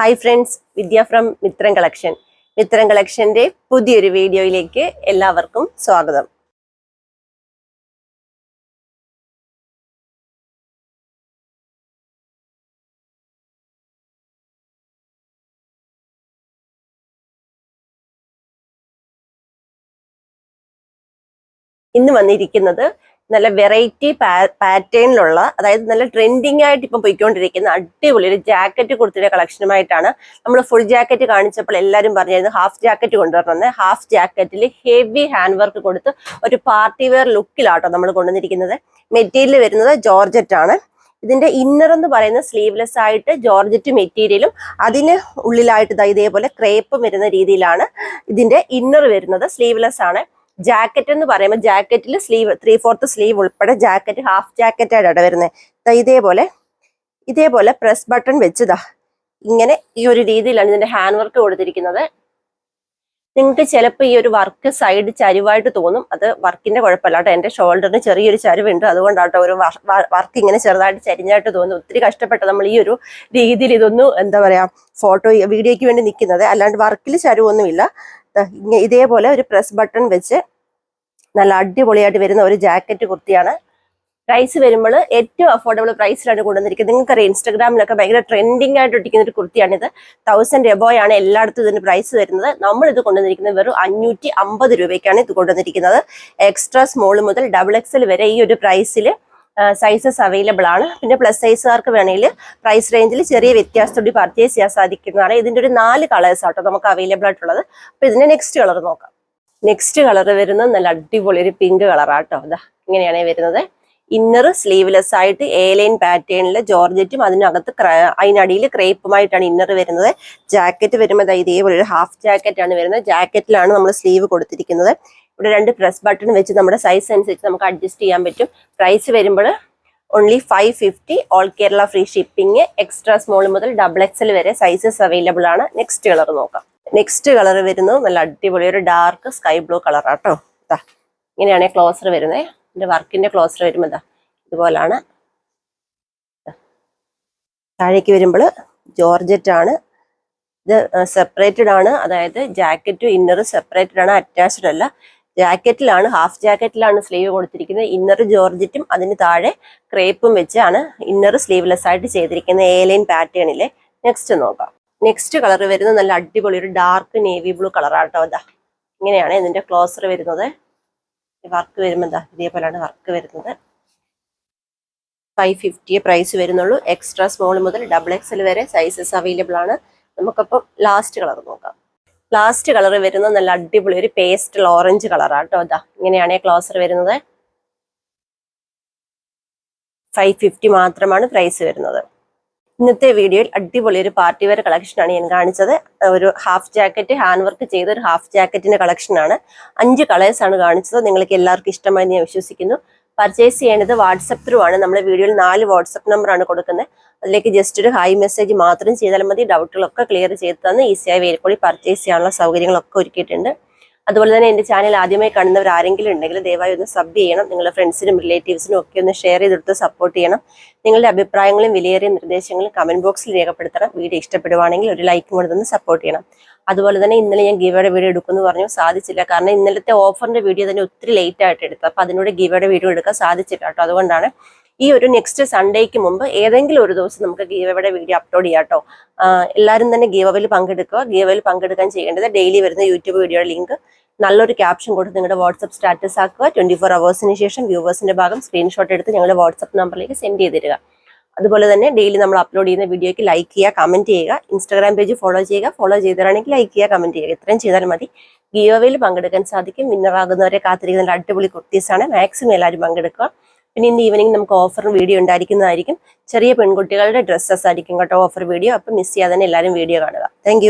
Hi friends Vidya from Mithram collection Mithram കളക്ഷന്റെ പുതിയൊരു വീഡിയോയിലേക്ക് എല്ലാവർക്കും സ്വാഗതം. ഇന്ന് വന്നിരിക്കുന്നത് നല്ല വെറൈറ്റി പാറ്റേണിലുള്ള അതായത് നല്ല ട്രെൻഡിങ് ആയിട്ട് ഇപ്പം പോയിക്കൊണ്ടിരിക്കുന്ന അടിപൊളി ഒരു ജാക്കറ്റ് കുർത്തിയുടെ കളക്ഷനുമായിട്ടാണ് നമ്മൾ ഫുൾ ജാക്കറ്റ് കാണിച്ചപ്പോൾ എല്ലാവരും പറഞ്ഞിരുന്നു ഹാഫ് ജാക്കറ്റ് കൊണ്ടുവരണമെന്ന്. ഹാഫ് ജാക്കറ്റിൽ ഹെവി ഹാൻഡ് വർക്ക് കൊടുത്ത് ഒരു പാർട്ടി വെയർ ലുക്കിലാട്ടോ നമ്മൾ കൊണ്ടുവന്നിരിക്കുന്നത്. മെറ്റീരിയൽ വരുന്നത് ജോർജറ്റ് ആണ്. ഇതിന്റെ ഇന്നർ എന്ന് പറയുന്ന സ്ലീവ്ലെസ് ആയിട്ട് ജോർജറ്റ് മെറ്റീരിയലും അതിന് ഉള്ളിലായിട്ട് ഇതേപോലെ ക്രേപ്പും വരുന്ന രീതിയിലാണ് ഇതിന്റെ ഇന്നർ വരുന്നത്. സ്ലീവ്ലെസ് ആണ്. ജാക്കറ്റ് എന്ന് പറയുമ്പോൾ ജാക്കറ്റിൽ സ്ലീവ് ത്രീ ഫോർത്ത് സ്ലീവ് ഉൾപ്പെടെ ജാക്കറ്റ് ഹാഫ് ജാക്കറ്റ് ആയിട്ടാണ് വരുന്നത് ഇതേപോലെ ഇതേപോലെ പ്രസ് ബട്ടൺ വെച്ചതാ. ഇങ്ങനെ ഈ ഒരു രീതിയിലാണ് ഇതിന്റെ ഹാൻഡ് വർക്ക് കൊടുത്തിരിക്കുന്നത്. നിങ്ങൾക്ക് ചിലപ്പോൾ ഈ ഒരു വർക്ക് സൈഡ് ചരിവായിട്ട് തോന്നും. അത് വർക്കിന്റെ കുഴപ്പമില്ല കേട്ടോ എന്റെ ഷോൾഡറിന് ചെറിയൊരു ചരിവുണ്ട്. അതുകൊണ്ടാട്ടോ ഒരു വർക്ക് ഇങ്ങനെ ചെറുതായിട്ട് ചരിഞ്ഞായിട്ട് തോന്നും ഒത്തിരി കഷ്ടപ്പെട്ട നമ്മൾ ഈ ഒരു രീതിയിൽ ഇതൊന്നും എന്താ പറയാ ഫോട്ടോ വീഡിയോയ്ക്ക് വേണ്ടി നിൽക്കുന്നത്. അല്ലാണ്ട് വർക്കിൽ ചരിവൊന്നുമില്ല. ഇതേപോലെ ഒരു പ്രസ് ബട്ടൺ വെച്ച് നല്ല അടിപൊളിയായിട്ട് വരുന്ന ഒരു ജാക്കറ്റ് കുർത്തിയാണ്. പ്രൈസ് വരുമ്പോൾ ഏറ്റവും അഫോർഡബിൾ പ്രൈസിലാണ് കൊണ്ടുവന്നിരിക്കുന്നത്. നിങ്ങൾക്കറിയാം ഇൻസ്റ്റാഗ്രാമിലൊക്കെ ഭയങ്കര ട്രെൻഡിങ് ആയിട്ട് ഒട്ടിക്കുന്ന ഒരു കുർത്തിയാണിത്. തൗസൻഡ് എബോയാണ് എല്ലായിടത്തും ഇതിന് പ്രൈസ് വരുന്നത്. നമ്മൾ ഇത് കൊണ്ടുവന്നിരിക്കുന്നത് വെറും അഞ്ഞൂറ്റി അമ്പത് രൂപയ്ക്കാണ് ഇത് കൊണ്ടുവന്നിരിക്കുന്നത്. എക്സ്ട്രാ സ്മോൾ മുതൽ ഡബിൾ എക്സൽ വരെ ഈ ഒരു പ്രൈസിൽ സൈസസ് അവൈലബിൾ ആണ്. പിന്നെ പ്ലസ് സൈസുകാർക്ക് വേണമെങ്കിൽ പ്രൈസ് റേഞ്ചിൽ ചെറിയ വ്യത്യാസത്തോടെ പർച്ചേസ് ചെയ്യാൻ സാധിക്കുന്നതാണ്. ഇതിന്റെ ഒരു നാല് കളേഴ്സ് ആട്ടോ നമുക്ക് അവൈലബിൾ ആയിട്ടുള്ളത്. അപ്പൊ ഇതിന്റെ നെക്സ്റ്റ് കളർ നോക്കാം. നെക്സ്റ്റ് കളർ വരുന്നത് നല്ല അടിപൊളി ഒരു പിങ്ക് കളറാട്ടോ അതാ ഇങ്ങനെയാണ് വരുന്നത്. ഇന്നർ സ്ലീവ്ലെസ് ആയിട്ട് എ ലൈൻ പാറ്റേണിൽ ജോർജറ്റും അതിനകത്ത് അതിനടിയിൽ ക്രേപ്പുമായിട്ടാണ് ഇന്നർ വരുന്നത്. ജാക്കറ്റ് വരുമ്പോൾ ഇതേപോലെ ഒരു ഹാഫ് ജാക്കറ്റ് ആണ് വരുന്നത്. ജാക്കറ്റിലാണ് നമ്മൾ സ്ലീവ് കൊടുത്തിരിക്കുന്നത്. ഇവിടെ രണ്ട് പ്രസ് ബട്ടൺ വെച്ച് നമ്മുടെ സൈസ് അനുസരിച്ച് നമുക്ക് അഡ്ജസ്റ്റ് ചെയ്യാൻ പറ്റും. പ്രൈസ് വരുമ്പോൾ only five fifty all Kerala free shipping extra small മുതൽ ഡബിൾ എക്സൽ വരെ സൈസസ് അവൈലബിൾ ആണ്. നെക്സ്റ്റ് കളർ നോക്കാം. നെക്സ്റ്റ് കളർ വരുന്നു നല്ല അടിപൊളി ഒരു ഡാർക്ക് സ്കൈ ബ്ലൂ കളർ ആട്ടോ ഇതാ ഇങ്ങനെയാണ് ക്ലോസർ വരുന്നത് എന്റെ വർക്കിന്റെ ക്ലോസർ വരുമ്പോൾ ഇതാ ഇതുപോലാണ്. താഴേക്ക് വരുമ്പോൾ ജോർജറ്റ് ആണ്. ഇത് സെപ്പറേറ്റഡ് ആണ്. അതായത് ജാക്കറ്റും ഇന്നറും സെപ്പറേറ്റഡ് ആണ് അറ്റാച്ച്ഡ് അല്ല. ജാക്കറ്റിലാണ് ഹാഫ് ജാക്കറ്റിലാണ് സ്ലീവ് കൊടുത്തിരിക്കുന്നത്. ഇന്നർ ജോർജറ്റും അതിന് താഴെ ക്രേപ്പും വെച്ചാണ് ഇന്നർ സ്ലീവ്ലെസ് ആയിട്ട് ചെയ്തിരിക്കുന്നത് എ ലൈൻ പാറ്റേണിലെ നെക്സ്റ്റ് നോക്കാം. നെക്സ്റ്റ് കളർ വരുന്നത് നല്ല അടിപൊളി ഒരു ഡാർക്ക് നേവി ബ്ലൂ കളറാട്ടോ അതാ ഇങ്ങനെയാണ് ഇതിന്റെ ക്ലോസർ വരുന്നത്. വർക്ക് വരുമ്പോൾ എന്താ ഇതേപോലെയാണ് വർക്ക് വരുന്നത്. ഫൈവ് ഫിഫ്റ്റിയെ പ്രൈസ് വരുന്നുള്ളൂ. എക്സ്ട്രാ സ്മോൾ മുതൽ ഡബിൾ എക്സൽ വരെ സൈസസ് അവൈലബിൾ ആണ്. നമുക്കപ്പം ലാസ്റ്റ് കളർ നോക്കാം. ലാസ്റ്റ് കളർ വരുന്നത് നല്ല അടിപൊളി ഒരു പേസ്റ്റൽ ഓറഞ്ച് കളറാണ് കേട്ടോ അതാ ഇങ്ങനെയാണ് ക്ലോസർ വരുന്നത്. ഫൈവ് ഫിഫ്റ്റി മാത്രമാണ് പ്രൈസ് വരുന്നത്. ഇന്നത്തെ വീഡിയോയിൽ അടിപൊളി ഒരു പാർട്ടി വെയർ കളക്ഷനാണ് ഞാൻ കാണിച്ചത്. ഒരു ഹാഫ് ജാക്കറ്റ് ഹാൻഡ് വർക്ക് ചെയ്ത ഒരു ഹാഫ് ജാക്കറ്റിന്റെ കളക്ഷനാണ് അഞ്ച് കളേഴ്സ് ആണ് കാണിച്ചത്. നിങ്ങൾക്ക് എല്ലാവർക്കും ഇഷ്ടമായി ഞാൻ വിശ്വസിക്കുന്നു. പർച്ചേസ് ചെയ്യേണ്ടത് വാട്സപ്പ് ത്രൂ ആണ്. നമ്മുടെ വീഡിയോയിൽ നാല് വാട്സപ്പ് നമ്പർ ആണ് കൊടുക്കുന്നത്. അതിലേക്ക് ജസ്റ്റ് ഒരു ഹൈ മെസ്സേജ് മാത്രം ചെയ്താൽ മതി. ഡൗട്ടുകളൊക്കെ ക്ലിയർ ചെയ്ത് തന്ന് ഈസിയായി വേൽക്കൂടി പർച്ചേസ് ചെയ്യാനുള്ള സൗകര്യങ്ങളൊക്കെ ഒരുക്കിയിട്ടുണ്ട്. അതുപോലെ തന്നെ എന്റെ ചാനൽ ആദ്യമായി കാണുന്നവർ ആരെങ്കിലും ഉണ്ടെങ്കിൽ ദയവായി ഒന്ന് സബ് ചെയ്യണം. നിങ്ങളുടെ ഫ്രണ്ട്സിനും റിലേറ്റീവ്സിനും ഒക്കെ ഒന്ന് ഷെയർ ചെയ്തെടുത്ത് സപ്പോർട്ട് ചെയ്യണം. നിങ്ങളുടെ അഭിപ്രായങ്ങളും വിലയേറിയ നിർദ്ദേശങ്ങളും കമന്റ് ബോക്സിൽ രേഖപ്പെടുത്തണം. വീഡിയോ ഇഷ്ടപ്പെടുവാണെങ്കിൽ ഒരു ലൈക്കും കൂടെ സപ്പോർട്ട് ചെയ്യണം. അതുപോലെ തന്നെ ഇന്നലെ ഞാൻ ഗീവയുടെ വീഡിയോ എടുക്കുമെന്ന് പറഞ്ഞു. സാധിച്ചില്ല. കാരണം ഇന്നലത്തെ ഓഫറിന്റെ വീഡിയോ തന്നെ ഒത്തിരി ലേറ്റ് ആയിട്ട് എടുത്തു അപ്പോൾ അതിനോട് ഗീവയുടെ വീഡിയോ എടുക്കാൻ സാധിച്ചില്ല കേട്ടോ. അതുകൊണ്ടാണ് ഈ ഒരു നെക്സ്റ്റ് സൺഡേക്ക് മുമ്പ് ഏതെങ്കിലും ഒരു ദിവസം നമുക്ക് ഗീവയുടെ വീഡിയോ അപ്ലോഡ് ചെയ്യാം കേട്ടോ എല്ലാവരും തന്നെ ഗീവയിൽ പങ്കെടുക്കുക. ഗീവയിൽ പങ്കെടുക്കാൻ ചെയ്യേണ്ടത് ഡെയിലി വരുന്ന യൂട്യൂബ് വീഡിയോയുടെ ലിങ്ക് നല്ലൊരു ക്യാപ്ഷൻ കൊടുത്ത് നിങ്ങളുടെ വാട്സപ്പ് സ്റ്റാറ്റസ് ആക്കുക. ട്വന്റി ഫോർ അവേഴ്സിന് ശേഷം വ്യൂവേഴ്സിന്റെ ഭാഗം സ്ക്രീൻഷോട്ട് എടുത്ത് ഞങ്ങളുടെ വാട്സപ്പ് നമ്പറിലേക്ക് സെൻഡ് ചെയ്ത് തരിക. അതുപോലെ തന്നെ ഡെയിലി നമ്മൾ അപ്ലോഡ് ചെയ്യുന്ന വീഡിയോയ്ക്ക് ലൈക്ക് ചെയ്യുക കമന്റ് ചെയ്യുക ഇൻസ്റ്റാഗ്രാം പേജ് ഫോളോ ചെയ്യുക ഫോളോ ചെയ്തതാണെങ്കിൽ ലൈക്ക് ചെയ്യുക കമന്റ് ചെയ്യുക. ഇത്രയും ചെയ്താൽ മതി. ഗിയോവയിൽ പങ്കെടുക്കാൻ സാധിക്കും. വിന്നറാകുന്നവരെ കാത്തിരിക്കുന്ന അടിപൊളി കുർത്തീസാണ്. മാക്സിമം എല്ലാവരും പങ്കെടുക്കുക. പിന്നെ ഇന്ന് ഈവനിങ് നമുക്ക് ഓഫർ വീഡിയോ ഉണ്ടായിരിക്കുന്നതായിരിക്കും. ചെറിയ പെൺകുട്ടികളുടെ ഡ്രസ്സസ് ആയിരിക്കും കേട്ടോ ഓഫർ വീഡിയോ അപ്പം മിസ് ചെയ്യാതെ തന്നെ എല്ലാവരും വീഡിയോ കാണുക. താങ്ക്